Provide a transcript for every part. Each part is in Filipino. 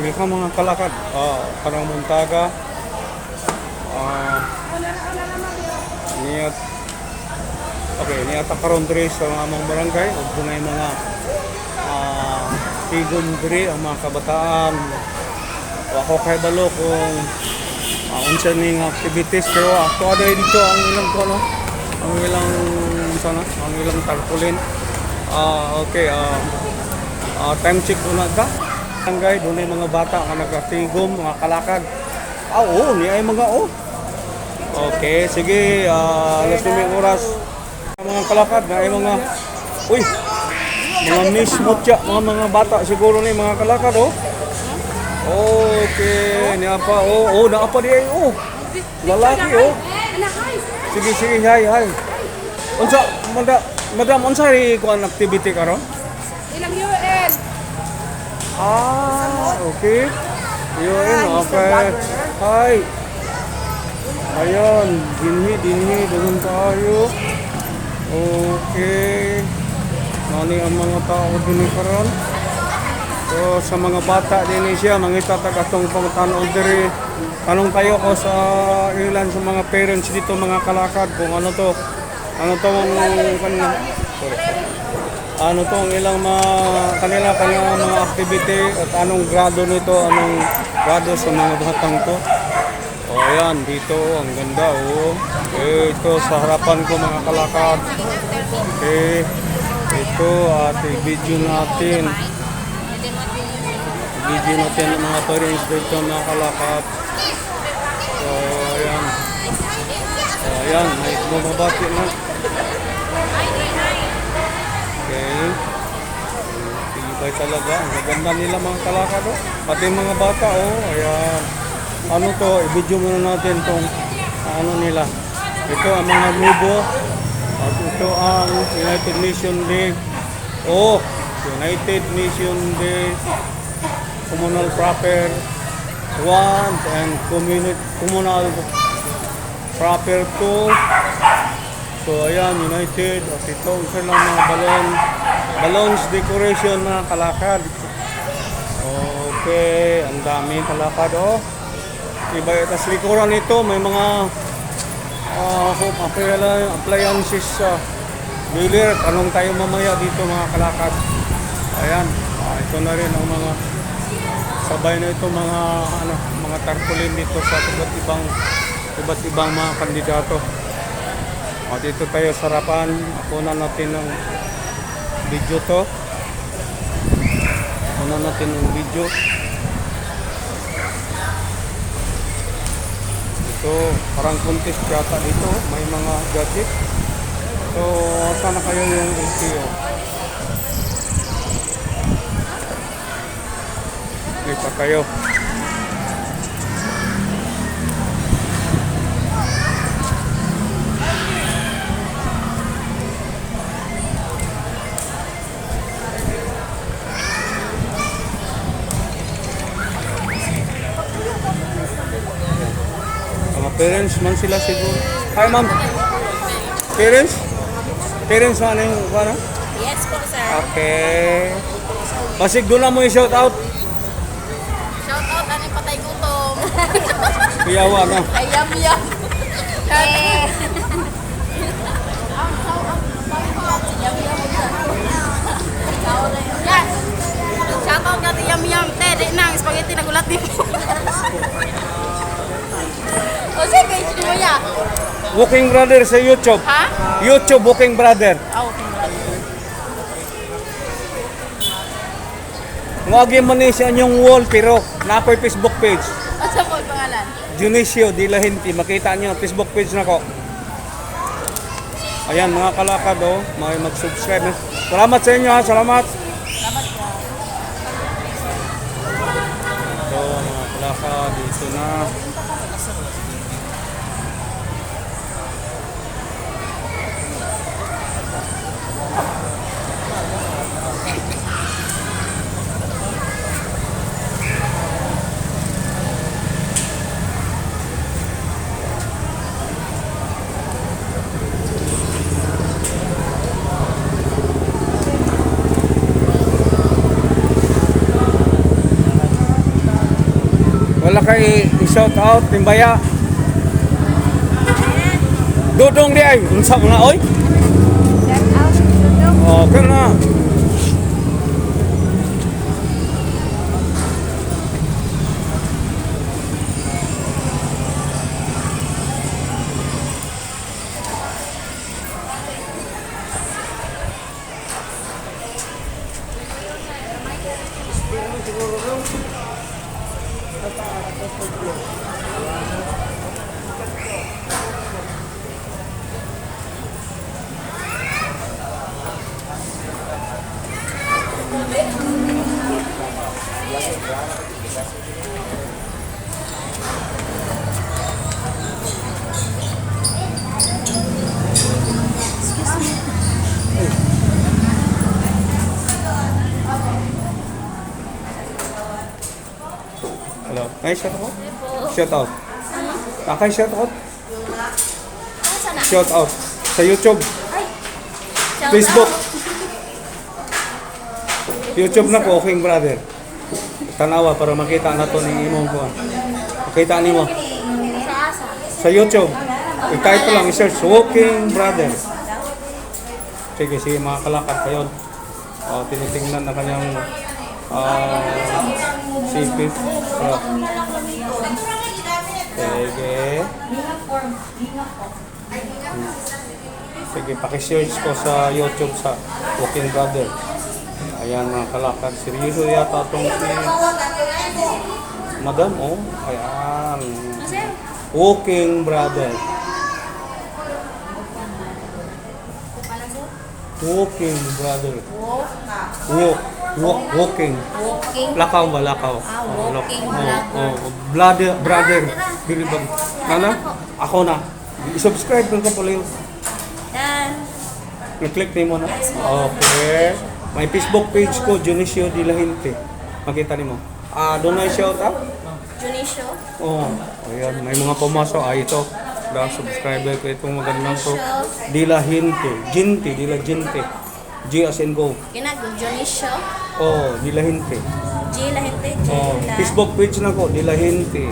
welcome mga kalakad. Ah, parang Muntaga. Ah, niyat Okay, niyat karon diri sa among barangay ug dunay mga ah tigom diri ang mga kabataan. Wa ko kay balo kung uh, unsa ning activities pero ako ada dito ang ilang ko no. Ang ilang sana, ang ilang tarpaulin. Ah, okay, ah Ah, time check una ka. Barangay, doon ay mga bata nga nagatigom, mga kalakad. Ah, oo, niya ay mga oh. Okay, sige, ah, alas limang oras. Mga kalakad, na ay mga, uy, mga miss mutya, mga mga bata siguro ni mga kalakad, oh. Okay, niya pa, oh, oh, naa pa di ay, oh. Lalaki, oh. Sige, sige, hay, hay. Unsa, madam, madam, unsa ri kuan activity karon? Ah, okay. Yun, okay. Hi. Ayan, dinhi, dinhi, doon tayo. Okay. Nani ang mga tao din karon. So, sa mga bata din siya, mangita tagatong pangtanaw diri. Tanong kayo ko sa ilan sa mga parents dito, mga kalakad, kung ano to, ano to ang kanina. Sorry. Ano to ang ilang mga kanila kanya mga activity at anong grado nito, anong grado sa mga batang to. O ayan, dito ang ganda oh. Eh, ito sa harapan ko mga kalakad. Okay. Ito at i-video natin. I-video natin ang mga parents dito mga kalakad. So ayan. So ayan, may bumabati na. Okay. Tibay talaga. Ang gaganda nila mga kalakad oh. Pati mga bata oh. Ayan. Ano to, i-video muna natin tong ano nila. Ito ang mga nubo. At ito ang United Nation Day. Oh, United Nation Day. Communal Proper One and community, Communal Proper Two. So ayan, United. At ito, isa lang mga balon. Balloons decoration na kalakad. Okay, ang dami kalakad oh. Iba tas likuran nito may mga uh, appliances sa dealer. Tanong tayo mamaya dito mga kalakad. Ayan, ah, ito na rin ang mga sabay na ito mga ano mga tarpaulin dito sa iba't ibang iba't ibang mga kandidato. O, dito tayo sa harapan. Ako na natin ng video to. Una natin ng video. Ito, parang contest yata dito. May mga gadget. So, sana kayo yung LTO. Kita kayo. Parents man sila siguro. Hi ma'am. Parents? Parents man yung ano? Yes po, sir. Okay. Pasig doon lang mo yung shout out. Shout out, ano yung patay gutom? Kuyawa no. Ay, yum, yum. Walking Brother sa YouTube. Ha? YouTube Walking Brother. Ah, okay. Ngagi man ni siya yung wall pero na-apoy Facebook page. Asa ang pangalan? Dionisio Di Lahinti. Makita niyo Facebook page na ko. Ayan mga kalakad oh, may mag-subscribe. na. Salamat sa inyo ha, salamat. Salamat po. Ito mga kalakad, dito na. Kay i-shout out timbaya. Dudong di ay unsa mo na oy? Oh, kana. Hello. Ay, shout out. Shout out. Akay shout out. Shout out sa YouTube, Facebook. out. YouTube na ko, King Brother. Tanawa para makita na to ni imong ko. Makita nimo Sa YouTube. Ko lang i-search Walking Brother. Sige, sige mga kalakad kayo. Oh, tinitingnan na kanyang ah CP. Oh. Sige. Sige, pakisearch ko sa YouTube sa Walking Brother. Ayan mga kalakad. Seryoso yata itong si Madam, oh. Ayan. Walking Brother. Walking Brother. Walk. Walk. Walking. walking. Lakaw ba? Lakaw. Ah, Oh, walking oh, oh. Brother. Brother. Dili ba? Nana? Ako na. I-subscribe ko ko pala yun. Yan. Na-click ni mo na. Okay. May Facebook page ko, Junicio De La Hinte. Makita ni mo. Ah, doon na shout out? Junisho. Oo. Oh, ayan. May mga pumasok. Ah, ito. Da, subscriber ko itong magandang to. Dila Hinte. Jinti. Dila Jinti. G as in go. Ginag, Junisho. Oh, Dila Hinte. G lahinte. G Oh, la. Facebook page na ko. Dila Hinte.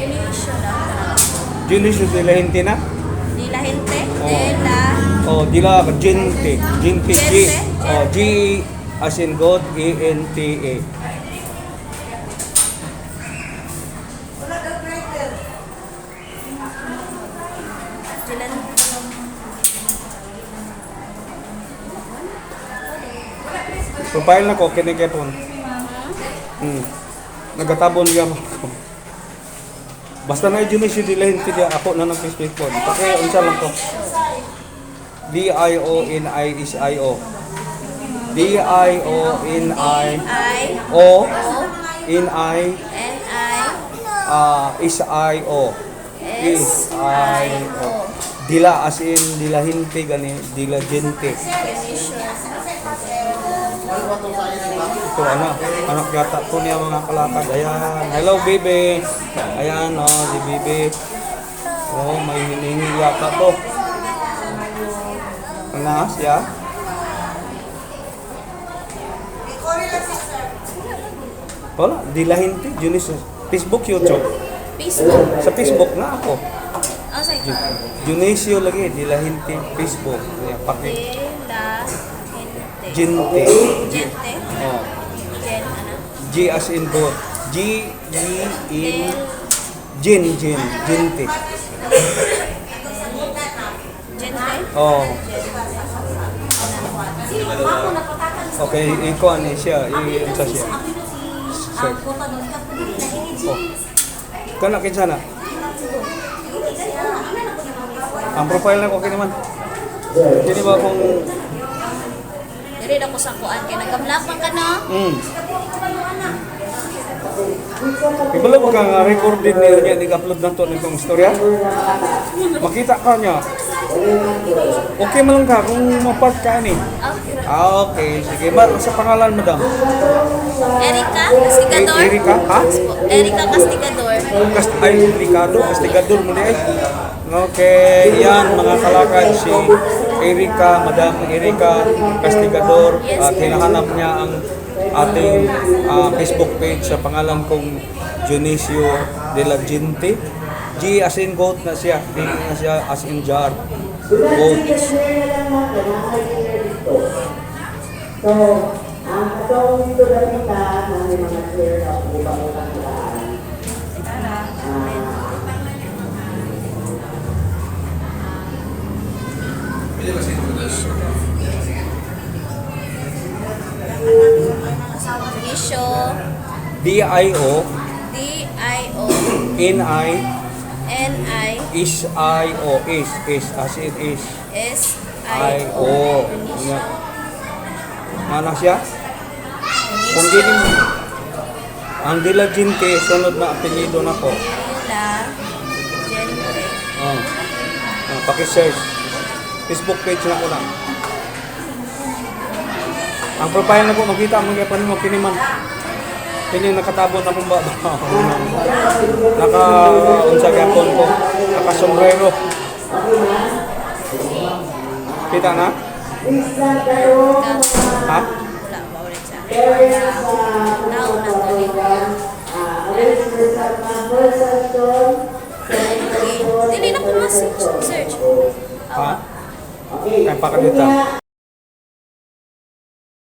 Junisho lang. Junicio Dila Hinte na? Di lahinte. Oh. De la. Oh, Dila Jinti. Jinti. G. Gente. Oh, G as in God. Jilan. Profile na ko. Kinikepon. Hmm. Nagatabon niya ako. Basta na Junicio Dila Hinte dia ako na ng Facebook po. Paki unsa lang to. D-I-O-N-I is I-O. D-I-O-N-I I. O O. N-I N. I. ah is I-O. S. I. O. Dila as in dila hinte gani, dila gente. Junisho. Ito ano, anak yata po niya mga kalakad. Ayan, hello baby. Ayan, oh, si baby. Oh, may hiningi yata to. Ano siya? Wala, dila hinte, Junis. Facebook, YouTube. Facebook. Sa Facebook na ako. Oh, sa. Junisio lagi, dila hinte, Facebook. Ayan, paki. De la. Hinte. Jinte. Gente. Oh. Ano? G as in God. G, E, in, Jin, Jinte. Gente. Oh. Okay, ikaw ano siya, i-isa siya. Sir. Oh. Kana kinsa na? Ang profile na ko kini man. Kini ba kung Diri na ko sa kuan kay nagkamlapan ka no. mm. Ibalo mo ka nga recorded niya niya nag-upload na to nitong istorya. Makita ka niya. Okay man lang ka kung mapart ka ni. Okay. Ah, okay. Sige. Ba, sa pangalan, madam? Erika Castigador. E- Erika, ha? Erika Castigador. Kast ay, Ricardo, Castigador mo di ay. Okay, yan mga kalakad si Erika, Madam Erika Castigador at hinahanap niya ang ating ah, Facebook page sa pangalan kong Dionisio de la Gente. G as in goat na siya, D na siya as in jar. Goat. So, ang katong dito na kita may mga share na upang-upang Isyo. D-I-O, D-I-O. N-I, N-I. is I-O, is, is, as in is. S-I-O. Mana siya? Kung di ang Dilagente, sunod na apelyido na ko. La. Gente. Oh. Oh, paki-search. Facebook page na ko lang. Ang profile na po, makita mo kaya pa mo kiniman. Kanya nakatabon na kong ba? Naka, unsa gapon ko. Naka sombrero. Kita na? Ha? Ah, mga. Dili na ko mas search. Ha? Okay. Kaya pakadita. Kaya,